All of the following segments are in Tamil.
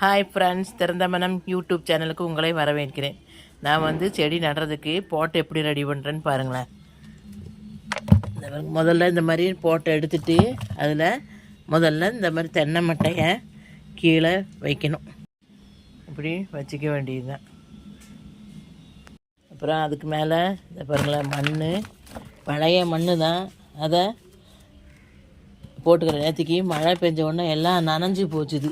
ஹாய் ஃப்ரெண்ட்ஸ் திறந்த மனம் யூடியூப் சேனலுக்கு உங்களை வரவேற்கிறேன். நான் வந்து செடி நடுறதுக்கு போட்டை எப்படி ரெடி பண்ணுறேன்னு பாருங்களேன். முதல்ல இந்த மாதிரி போட்டை எடுத்துகிட்டு அதில் முதல்ல இந்த மாதிரி தென்னை மட்டையை கீழே வைக்கணும். இப்படி வச்சுக்க வேண்டியது தான் அப்புறம் அதுக்கு மேலே இந்த பாருங்களேன் மண் பழைய மண் தான் அதை போட்டுக்கிற நேற்றுக்கு மழை பெஞ்ச உடனே எல்லாம் நனைஞ்சு போச்சுது.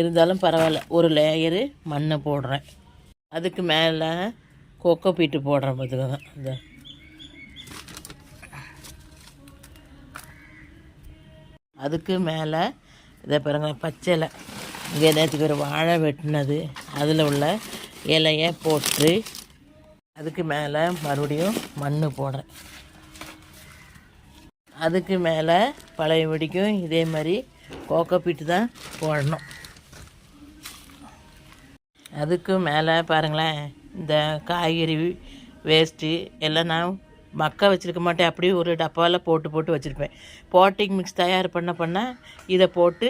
இருந்தாலும் பரவாயில்ல. ஒரு லேயரு மண்ணை போடுறேன். அதுக்கு மேலே கொக்கோ பீட்டு போடுறேன் பார்த்துக்கோங்க இந்த அதுக்கு மேலே இதை பாருங்க பச்சை இங்கே நேற்றுக்கு ஒரு வாழை வெட்டினது. அதில் உள்ள இலையை போட்டு அதுக்கு மேலே மறுபடியும் மண் போடுறேன். அதுக்கு மேலே பழைய வெடிக்கும். இதே மாதிரி கோகோபீட்டு தான் போடணும். அதுக்கு மேலே பாருங்களேன் இந்த காய்கறி வேஸ்ட்டு எல்லாம் நான் மக்க வச்சுருக்க மாட்டேன். அப்படியே ஒரு டப்பாவில் போட்டு போட்டு வச்சுருப்பேன். போட்டிங் மிக்ஸ் தயார் பண்ண பண்ண இதை போட்டு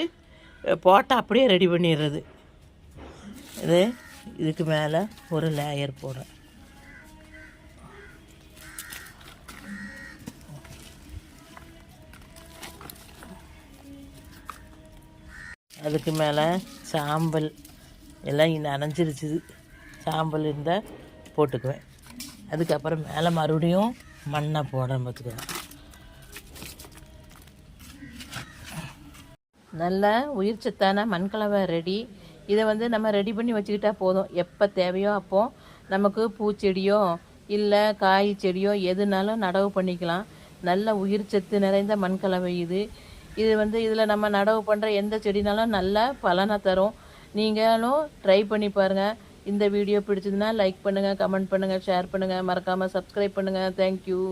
போட்டு அப்படியே ரெடி பண்ணிடுறது. இது இதுக்கு மேலே ஒரு லேயர் போடுறேன். அதுக்கு மேலே சாம்பல். எல்லாம் நனைஞ்சிருச்சுது சாம்பல் இருந்தால் போட்டுக்குவேன். அதுக்கப்புறம் மேலே மறுபடியும் மண்ணை போட பார்த்துக்குவேன் நல்ல உயிர் சத்தான மண்கலவை ரெடி இதை வந்து நம்ம ரெடி பண்ணி வச்சுக்கிட்டா போதும். எப்போ தேவையோ அப்போ நமக்கு பூச்செடியோ இல்லை காய் செடியோ எதுனாலும் நடவு பண்ணிக்கலாம். நல்ல உயிர் சத்து நிறைந்த மண்கலவை இது. இது வந்து இதில் நம்ம நடவு பண்ணுற எந்த செடினாலும் நல்ல பலனை தரும். நீங்களும் ட்ரை பண்ணி பாருங்கள் இந்த வீடியோ பிடிச்சதுன்னா லைக் பண்ணுங்கள் கமெண்ட் பண்ணுங்கள் ஷேர் பண்ணுங்கள் மறக்காமல் சப்ஸ்கிரைப் பண்ணுங்கள் தேங்க்யூ